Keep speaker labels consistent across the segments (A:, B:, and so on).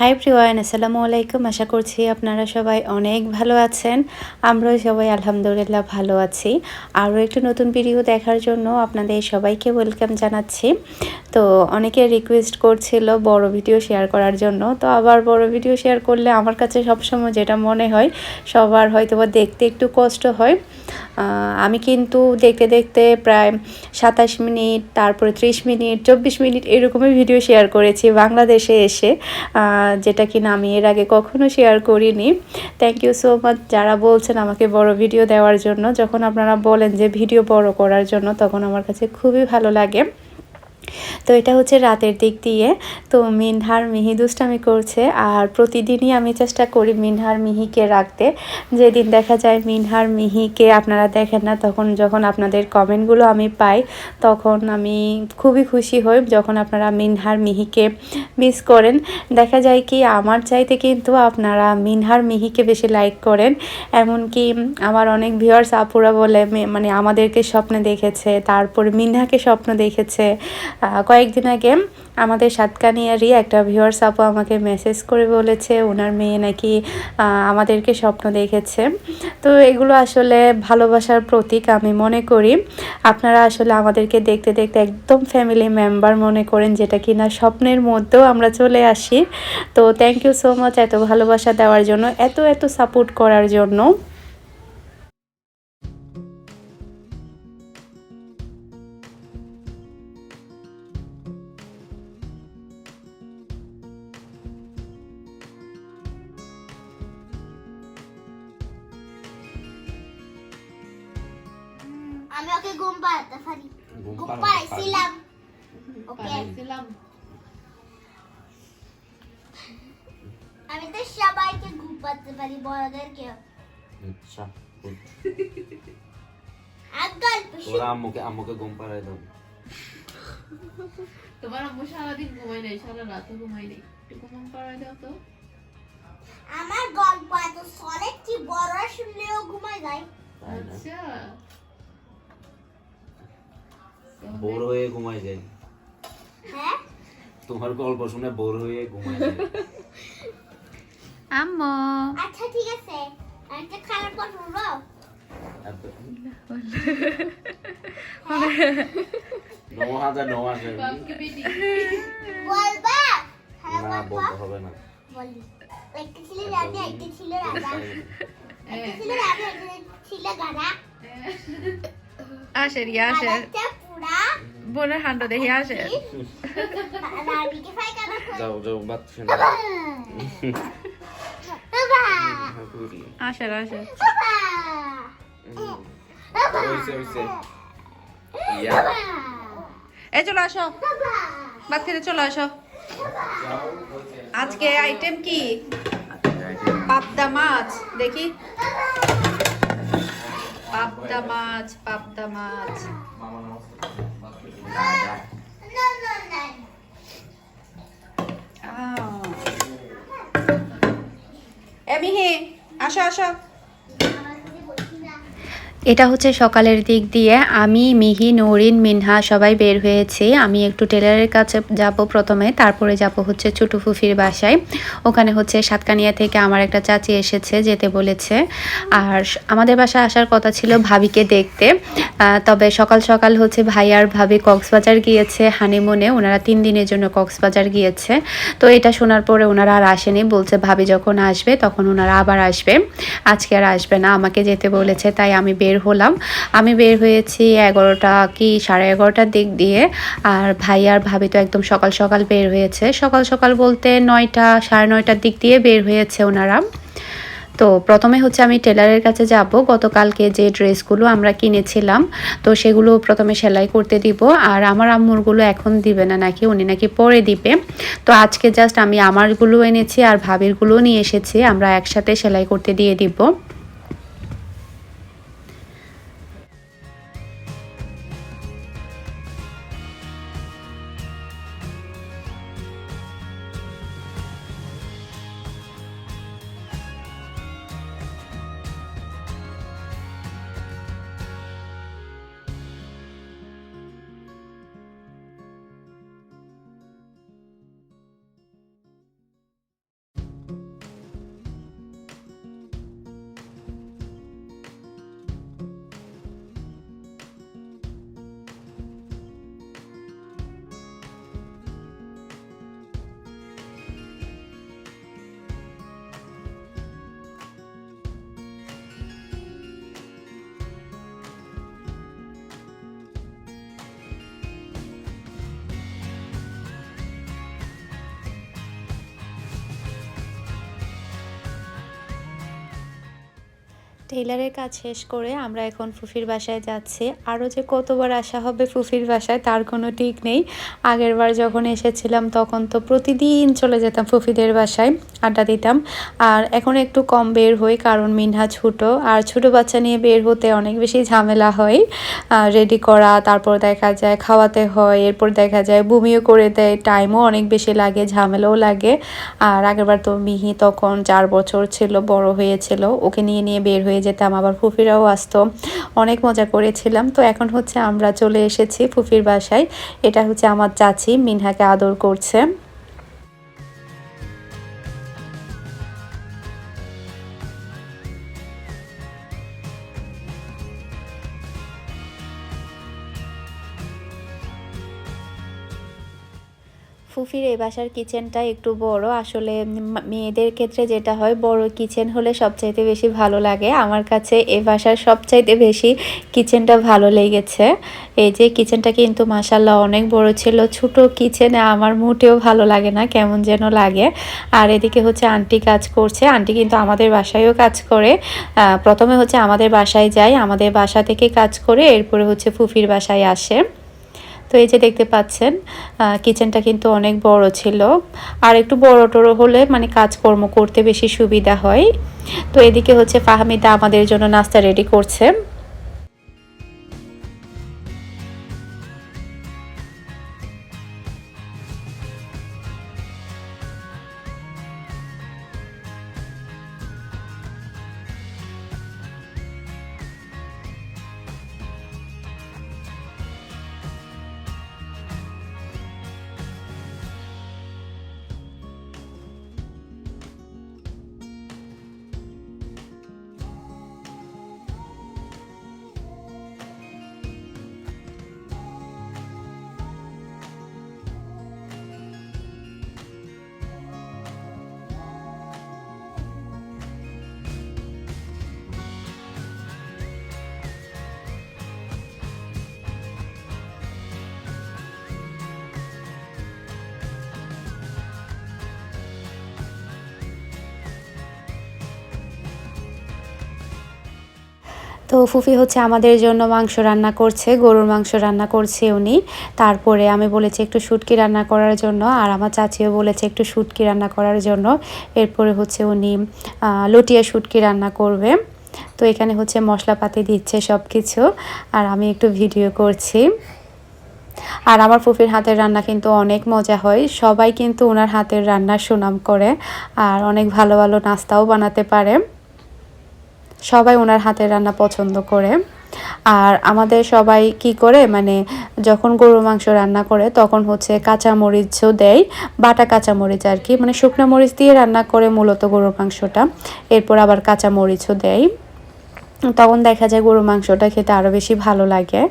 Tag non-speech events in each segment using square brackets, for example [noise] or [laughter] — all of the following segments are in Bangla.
A: হাই প্রিয়ান আসসালামু আলাইকুম আশা করছি আপনারা সবাই অনেক ভালো আছেন। আমরাও সবাই আলহামদুলিল্লাহ ভালো আছি। আরও একটু নতুন ভিডিও দেখার জন্য আপনাদের সবাইকে ওয়েলকাম জানাচ্ছি। তো অনেকে রিকোয়েস্ট করছিল বড় ভিডিও শেয়ার করার জন্য। তো আবার বড় ভিডিও শেয়ার করলে আমার কাছে সবসময় যেটা মনে হয়, সবার হয়তো বা দেখতে একটু কষ্ট হয়। আমি কিন্তু দেখতে দেখতে প্রায় সাতাশ মিনিট, তারপরে ত্রিশ মিনিট, চব্বিশ মিনিট এরকমই ভিডিও শেয়ার করেছি বাংলাদেশে এসে। যেটা কিনা আমি এর আগে কখনো শেয়ার করিনি। থ্যাংক ইউ সো মাচ যারা বলছেন আমাকে বড় ভিডিও দেওয়ার জন্য। যখন আপনারা বলেন যে ভিডিও বড় করার জন্য, তখন আমার কাছে খুবই ভালো লাগে। তো এটা হচ্ছে রাতের দিক দিয়ে। তো মিনহার মিহি দুষ্টামি করছে আর প্রতিদিনই আমি চেষ্টা করি মিনহার মিহিকে রাখতে। যেদিন দেখা যায় মিনহার মিহিকে আপনারা দেখেন না, তখন যখন আপনাদের কমেন্টগুলো আমি পাই, তখন আমি খুবই খুশি হই যখন আপনারা মিনহার মিহিকে মিস করেন। দেখা যায় কি, আমার চাইতে কিন্তু আপনারা মিনহার মিহিকে বেশি লাইক করেন। এমনকি আমার অনেক ভিউয়ার্স আপুরা বলে মানে আমাদেরকে স্বপ্নে দেখেছে, তারপর মিনহাকে স্বপ্ন দেখেছে। কয়েকদিন আগে আমাদের সাতকানিয়ারই একটা ভিউয়ার্স আপু আমাকে মেসেজ করে বলেছে ওনার মেয়ে নাকি আমাদেরকে স্বপ্ন দেখেছে। তো এগুলো আসলে ভালোবাসার প্রতীক আমি মনে করি। আপনারা আসলে আমাদেরকে দেখতে দেখতে একদম ফ্যামিলি মেম্বার মনে করেন যেটা কি না স্বপ্নের মধ্যেও আমরা চলে আসি। তো থ্যাংক ইউ সো মাচ এত ভালোবাসা দেওয়ার জন্য, এত এত সাপোর্ট করার জন্য।
B: আচ্ছা আম্মুকে আম্মুকে ঘুম পাড়াই দাও।
C: তোমার আম্মু সারাদিন ঘুমাই নাই সারা রাতও ঘুমাই নাই। একটু ঘুম পাড়াই দাও তো।
D: আমার গল্প এত সলিড কি বড় শুনলেও ঘুমায় যায়।
C: আচ্ছা।
B: বোর হয়ে ঘুমাই যায়।
D: হ্যাঁ?
B: তোমার গল্প শুনে বোর হয়ে ঘুমাই যায়।
A: আম্মু।
D: আচ্ছা ঠিক আছে।
A: রিয়া আসে।
D: রাজাটা পুরা
A: বোনের হান্ড দেখি আসে।
B: যাও যাও বাদ [laughs] শুনে
D: বাবা
A: আসে আসে
D: বাবা
B: হইছে হইছে। ইয়া
A: এই চলো আসো। বাদ খেতে চলো আসো। আজকে আইটেম কি? পাবদা মাছ দেখি। পাবদা মাছ পাবদা মাছ।
D: No, no, no.
A: আহ। এ মিহি আসো আসো এটা হচ্ছে সকালের দিক দিয়ে। আমি, মিহি, নরিন, মিনহা সবাই বের হয়েছি। আমি একটু টেলারের কাছে যাব প্রথমে, তারপরে যাব হচ্ছে ছোটু ফুফির বাসায়। ওখানে হচ্ছে সাতকানিয়া থেকে আমার একটা চাচি এসেছে যেতে বলেছে। আর আমাদের বাসায় আসার কথা ছিল ভাবিকে দেখতে। তবে সকাল সকাল হচ্ছে ভাই আর ভাবি কক্সবাজার গিয়েছে হানিমুনে। ওনারা তিন দিনের জন্য কক্সবাজার গিয়েছে। তো এটা শোনার পরে ওনারা আর আসেনি। বলছে ভাবি যখন আসবে তখন ওনারা আবার আসবে। আজকে আর আসবে না, আমাকে যেতে বলেছে, তাই আমি বের হলাম। আমি বের হয়েছি এগারোটা কি সাড়ে এগারোটার দিক দিয়ে। আর ভাই আর ভাবি তো একদম সকাল সকাল বের হয়েছে। সকাল সকাল বলতে নয়টা, সাড়ে নয়টার দিক দিয়ে বের হয়েছে ওনারা। তো প্রথমে হচ্ছে আমি টেলারের কাছে যাব। গতকালকে যে ড্রেসগুলো আমরা কিনেছিলাম, তো সেগুলো প্রথমে সেলাই করতে দিব। আর আমার আম্মুরগুলো এখন দিবে না, নাকি উনি নাকি পরে দিবে। তো আজকে জাস্ট আমি আমারগুলো এনেছি আর ভাবিরগুলো নিয়ে এসেছি। আমরা একসাথে সেলাই করতে দিয়ে দিব। টেইলারের কাজ শেষ করে আমরা এখন ফুফির বাসায় যাচ্ছি। আরও যে কতবার আসা হবে ফুফির বাসায় তার কোনো ঠিক নেই। আগের বার যখন এসেছিলাম তখন তো প্রতিদিন চলে যেতাম ফুফিদের বাসায়, আড্ডা দিতাম। আর এখন একটু কম বের হই কারণ মিনহা ছোটো। আর ছোটো বাচ্চা নিয়ে বের হতে অনেক বেশি ঝামেলা হয়। রেডি করা, তারপর দেখা যায় খাওয়াতে হয়, এরপর দেখা যায় বমিও করে দেয়। টাইমও অনেক বেশি লাগে, ঝামেলাও লাগে। আর আগেরবার তো মিহি তখন চার বছর ছিল, বড় হয়েছিল, ওকে নিয়ে নিয়ে বের হয়ে যেতাম, আবার ফুফিরাও আসতো। অনেক মজা করেছিলাম। তো এখন হচ্ছে আমরা চলে এসেছি ফুফির বাসায়। এটা হচ্ছে আমার চাচি, মিনহাকে আদর করছে। ফুফির এই বাসার কিচেনটা একটু বড়। আসলে মেয়েদের ক্ষেত্রে যেটা হয়, বড় কিচেন হলে সবচাইতে বেশি ভালো লাগে। আমার কাছে এ বাসার সবচাইতে বেশি কিচেনটা ভালো লেগেছে। এই যে কিচেনটা কিন্তু মাসাল্লাহ অনেক বড় ছিল। ছোট কিচেনে আমার মোটেও ভালো লাগে না, কেমন যেন লাগে। আর এদিকে হচ্ছে আন্টি কাজ করছে। আন্টি কিন্তু আমাদের বাসায়ও কাজ করে। প্রথমে হচ্ছে আমাদের বাসায় যায়, আমাদের বাসা থেকে কাজ করে, এরপরে হচ্ছে ফুফির বাসায় আসে। তো এই যে দেখতে পাচ্ছেন কিচেনটা কিন্তু অনেক বড় ছিল। আর একটু বড় টড়ো হলে মানে কাজকর্ম করতে বেশি সুবিধা হয়। তো এদিকে হচ্ছে ফাহমিদা আমাদের জন্য নাস্তা রেডি করছে। তো ফুফি হচ্ছে আমাদের জন্য মাংস রান্না করছে, গরুর মাংস রান্না করছে উনি। তারপরে আমি বলেছি একটু শুটকি রান্না করার জন্য, আর আমার চাচিও বলেছে একটু শুটকি রান্না করার জন্য। এরপরে হচ্ছে উনি লটিয়া শুটকি রান্না করবে। তো এখানে হচ্ছে মশলাপাতি দিচ্ছে সব কিছু আর আমি একটু ভিডিও করছি। আর আমার ফুফির হাতের রান্না কিন্তু অনেক মজা হয়। সবাই কিন্তু ওনার হাতের রান্নার সুনাম করে, আর অনেক ভালো ভালো নাস্তাও বানাতে পারে। সবাই ওনার হাতের রান্না পছন্দ করে। আর আমাদের সবাই কি করে মানে যখন গরু মাংস রান্না করে, তখন হচ্ছে কাঁচা মরিচও দেয়, বাটা কাঁচা মরিচ আর কি। মানে শুকনো মরিচ দিয়ে রান্না করে মূলত গরু মাংসটা। এরপর আবার কাঁচা মরিচও দেয়। তখন দেখা যায় গরু মাংসটা খেতে আরও বেশি ভালো লাগে।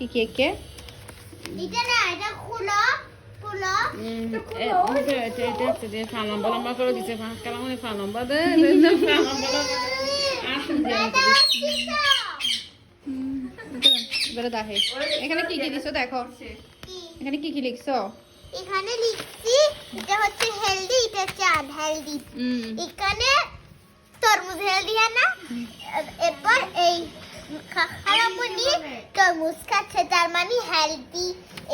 A: কি কে কে?
D: এটা না খুলো।
C: এখানে কি কি দিছো দেখো। এখানে কি কি লিখছো?
D: এখানে লিখছি এটা হচ্ছে হেলদি এটা হচ্ছে আনহেলদি এখানে তরমুজ হেলদি है না? এরপর এই তরমুজ খাচ্ছে তার মানে হেলদি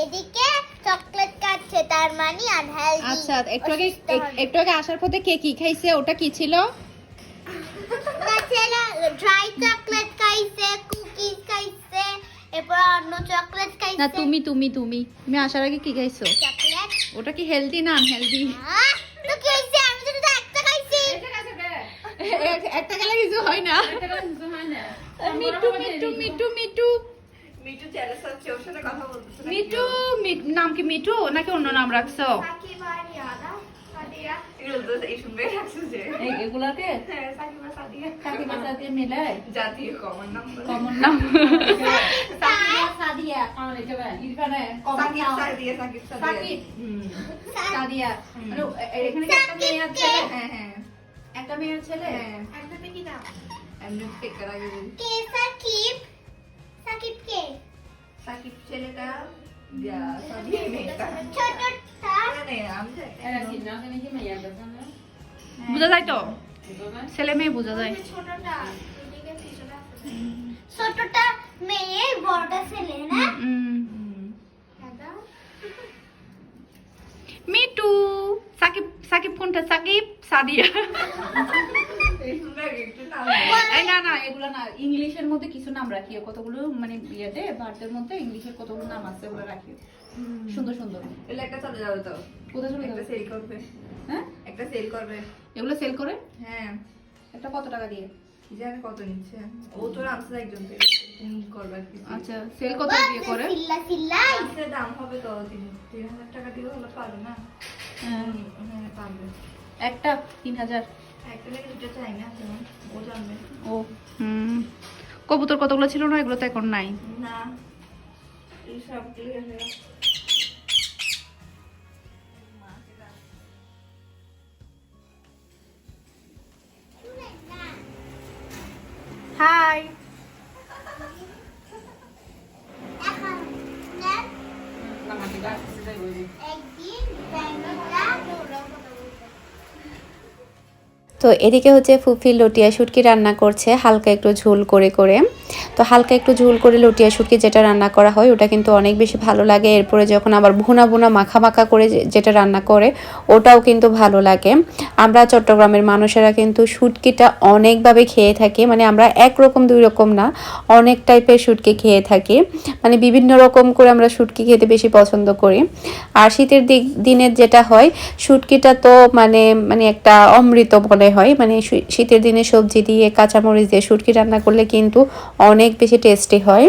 D: এদিকে চকলেট খাচ্ছে তার মানে আনহেলদি
E: আচ্ছা একটু আগে একটু আগে আসার পথে কে কি খাইছে? ওটা কি ছিল?
D: তাছাড়া ড্রাই চকলেট খাইছে কুকিজ খাইছে এরপর অন্য চকলেট খাইছে।
E: না তুমি তুমি তুমি। তুমি আসার আগে কি খাইছো?
D: চকলেট
E: ওটা কি হেলদি না আনহেলদি
D: তো কি আমি তো শুধু একটা খাইছি
E: একটা গেলে কিছু হয় না।
C: এটা কোনো কিছু হয়
E: মিটু মিটু মিটু মিটু মিটু নাম কি মিটু নাকি অন্য নাম রাখছো? এগুলাকে?
F: হ্যাঁ সাকিবা সাদিয়া।
E: কাকিমা সাথে মিলে?
F: জাতীয় কমন নাম।
E: কমন নাম
C: সাদিয়া। আমার এটা ভাই
E: ইরফানে কমন
F: সাকিব
E: নাম।
F: সাদিয়া সাকিব সাদিয়া।
E: সাকিব
F: হুম
E: সাদিয়া। মানে এ- এখানে একটা মেয়ে আর
F: হ্যাঁ হ্যাঁ।
E: একটা মেয়ে ছেলে?
F: হ্যাঁ।
D: একসাথে কি নাম
F: এমনি টেকার আগে বলি।
D: কে সাকিব? সাকিব কে?
F: সাকিব ছেলেটা দিয়া সাদিয়া মেয়েটা
D: ছোটটা
F: মানে আমি
C: এরা চিন্তা করে কি মাইয়া কথা না?
E: বোঝা যায় তো? ছেলে মেয়ে বোঝা যায়।
D: ছোটটা ছোটটা মেয়ে বড়টা ছেলে না?
E: মিটু। সাকিব সাকিব কোনটা? সাকিব সাদিয়া। না না এগুলো না ইংলিশের মধ্যে কিছু নাম রাখিও। কতগুলো মানে বিয়েতে ভারতের মধ্যে ইংলিশের কতগুলো নাম আছে ওগুলো রাখিও। সুন্দর সুন্দর।
F: এগুলো একটা চলে যাবে তো।
E: কোথায় চলে
F: একটা
E: যাবে?
F: সেল করবে।
E: হ্যাঁ?
F: একটা সেল করবে।
E: এগুলো সেল করে?
F: হ্যাঁ।
E: একটা কত টাকা দিয়ে?
F: জানে কত নিচ্ছে। ও তো রামসে একজন থেকে করবে কি।
E: আচ্ছা সেল কত দিয়ে করে?
D: সিল্লা
F: দাম হবে তো তিন তিন হাজার টাকা দিয়ে হলে পাবে না।
E: একটা তিন হাজার।
F: ও
E: হুম। কবুতর কতগুলো ছিল না? এগুলো তো এখন নাই।
F: না। এই সবগুলো হয়ে
E: হাই।
D: এখন
A: তো এদিকে হচ্ছে ফুফি লটিয়া শুটকি রান্না করছে হালকা একটু ঝোল করে করে। তো হালকা একটু ঝোল করে লটিয়া শুটকি যেটা রান্না করা হয়, ওটা কিন্তু অনেক বেশি ভালো লাগে। এরপরে যখন আবার ভুনা ভুনা মাখা মাখা করে যেটা রান্না করে, ওটাও কিন্তু ভালো লাগে। আমরা চট্টগ্রামের মানুষেরা কিন্তু শুটকিটা অনেকভাবে খেয়ে থাকি। মানে আমরা একরকম দুই রকম না, অনেক টাইপের শুটকি খেয়ে থাকি। মানে বিভিন্ন রকম করে আমরা শুটকি খেতে বেশি পছন্দ করি। আর শীতের দিক দিনের যেটা হয়, শুটকিটা তো মানে মানে একটা অমৃত মনে হয়। মানে শীতের দিনে সবজি দিয়ে, কাঁচামরিচ দিয়ে শুটকি রান্না করলে কিন্তু অনেক বেশি টেস্টি হয়।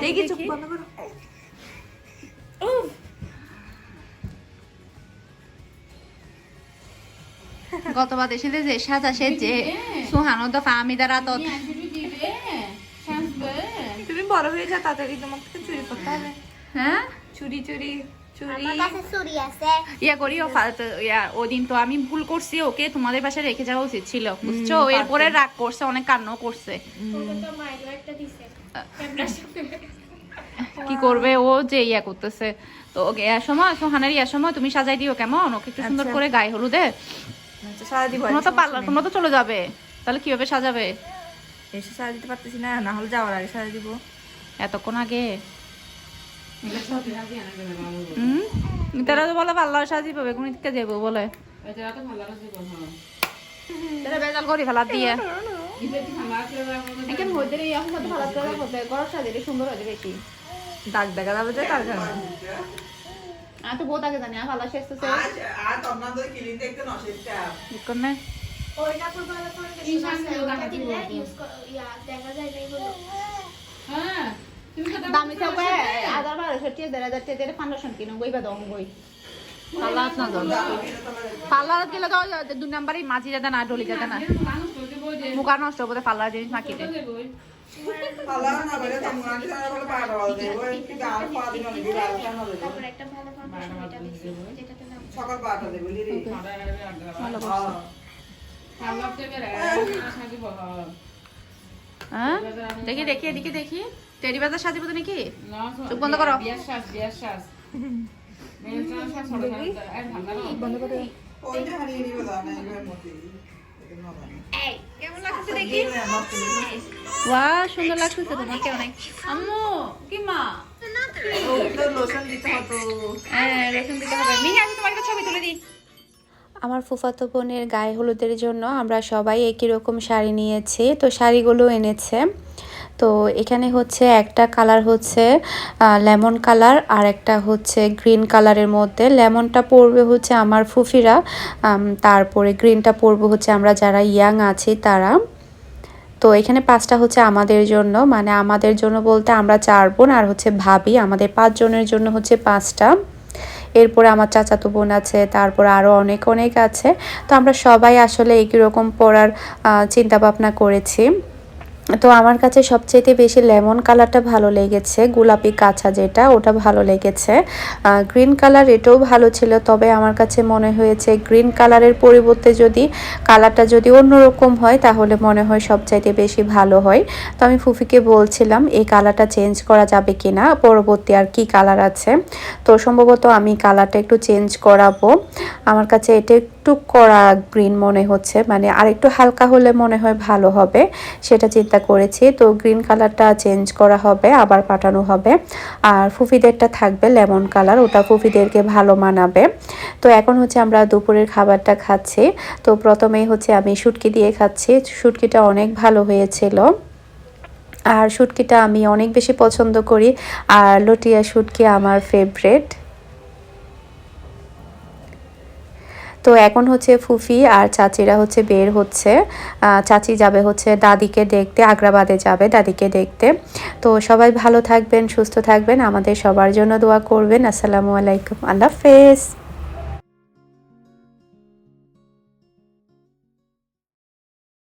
F: দেখি। চোখ বন্ধ করো।
E: গতবার এসে যে সাজা সেজে সুহানো তো ফামিদা রাত
C: তুমি দিবে
F: তুমি বড় হয়ে যা তাড়াতাড়ি তোমার চুরি করতে হবে।
E: হ্যাঁ?
F: চুরি চুরি।
E: ইয়া করি ও ইয়া ওই দিন তো আমি ভুল করছি ওকে তোমাদের পাশে রেখে যাওয়া উচিত ছিল বুঝছ? এরপরে রাগ করছে অনেক কান্নাও করছে। কি করবে? ও যে ইয়া করতেছে। তো ওকে ইয়ার সময় সোহানের ইয়ার সময় তুমি সাজাই দিও কেমন? ওকে একটু সুন্দর করে গায়ে হলুদে।
F: আচ্ছা
E: তোমরা তো পার্লার তোমরা তো চলে যাবে। তাহলে কীভাবে সাজাবে?
F: এসে সারা দিতে পারতেছি না না হলে যাওয়ার আগে সারা দিব।
E: এতক্ষণ আগে তারা তো বলে পাল্লার সাজি পাবে কোন দিকে যাব বলে?
C: এটা তো ভালো লাগছে গো
E: তারা বেজাল করে ফেলা দিয়ে।
C: ইবে কি ভালো লাগছে আমাদের
E: এখানে হইতে এই এখন মধ্যে ভালো করে হতে ঘর সাজিয়ে সুন্দর হয়ে বেশি।
F: দাগ দেখা যাবে যে তার কারণে
E: আমি তো বহুত আগে জানি ভালো শেষ তো
G: আর তন্নাদের কিলিং দেখতে নসেরটা
E: দেখুন না
D: ওই কাপড় ভালো করে
C: ঈশানগুলো দেখা দিব।
D: ইউজ ইয়া দেখা যায়
C: হ্যাঁ।
E: দামি থাকবে হাজার বারোশো টিয়া দেড় হাজার টিয়া ফাউন্ডেশন কিনো বই বা দম বই পার্লার না পার্লার গেলে তো দুই নাম্বারই মাঝি যাতে না ডলি যাতে না। মুখা নষ্ট হবে পার্লার জিনিস
G: সকাল দেব
C: আশা দিব।
E: হ্যাঁ। দেখি দেখি এদিকে দেখি। টেডি বাজার সাজিব তো নাকি?
C: না
E: চোখ বন্ধ করো। সুন্দর লাগছে আম্মু কি মা? হ্যাঁ
A: আমার ফুফাতো বোনের গায়ে হলুদের জন্য আমরা সবাই একই রকম শাড়ি নিয়েছি তো শাড়িগুলো এনেছে। তো এখানে হচ্ছে একটা কালার হচ্ছে লেমন কালার আর একটা হচ্ছে গ্রিন কালারের মধ্যে। লেমনটা পড়বে হচ্ছে আমার ফুফিরা তারপরে গ্রিনটা পড়বে হচ্ছে আমরা যারা ইয়াং আছি তারা। তো এখানে পাঁচটা হচ্ছে আমাদের জন্য মানে আমাদের জন্য বলতে আমরা চার বোন আর হচ্ছে ভাবি। আমাদের পাঁচজনের জন্য হচ্ছে পাঁচটা। এরপরে আমার চাচাতো বোন আছে, তারপর আরও অনেক অনেক আছে। তো আমরা সবাই আসলে একই রকম পড়ার চিন্তা ভাবনা করেছি। তো আমার কাছে সবচেয়ে বেশি লেমন কালারটা ভালো লেগেছে, গোলাপি কাঁচা যেটা, ওটা ভালো লেগেছে। গ্রিন কালার এটাও ভালো ছিল, তবে আমার কাছে মনে হয়েছে গ্রিন কালারের পরিবর্তে যদি কালারটা যদি অন্যরকম হয়, তাহলে মনে হয় সবচাইতে বেশি ভালো হয়। তো আমি ফুফিকে বলছিলাম, এই কালারটা চেঞ্জ করা যাবে কি না পরবর্তী আর কি কালার আছে? তো সম্ভবত আমি কালারটা একটু চেঞ্জ করাবো। আমার কাছে এটা একটু কড়া গ্রিন মনে হচ্ছে মানে আর একটু হালকা হলে মনে হয় ভালো হবে, সেটা চিন্তা করেছি। তো গ্রিন কালারটা চেঞ্জ করা হবে, আবার পাঠানো হবে। আর ফুফিদেরটা থাকবে লেমন কালার ওটা ফুফিদেরকে ভালো মানাবে। তো এখন হচ্ছে আমরা দুপুরের খাবারটা খাচ্ছি। তো প্রথমেই হচ্ছে আমি শুটকি দিয়ে খাচ্ছি। শুটকিটা অনেক ভালো হয়েছিল। আর শুটকিটা আমি অনেক বেশি পছন্দ করি। আর লটিয়া শুটকি আমার ফেভারেট তো এখন হচ্ছে ফুফি আর চাচিরা হচ্ছে বের হচ্ছে। চাচি যাবে হচ্ছে দাদিকে দেখতে, আগ্রাবাদে যাবে দাদিকে দেখতে। তো সবাই ভালো থাকবেন, সুস্থ থাকবেন। আমাদের সবার জন্য দোয়া করবেন। আসসালামু আলাইকুম। আল্লাহ হাফেজ।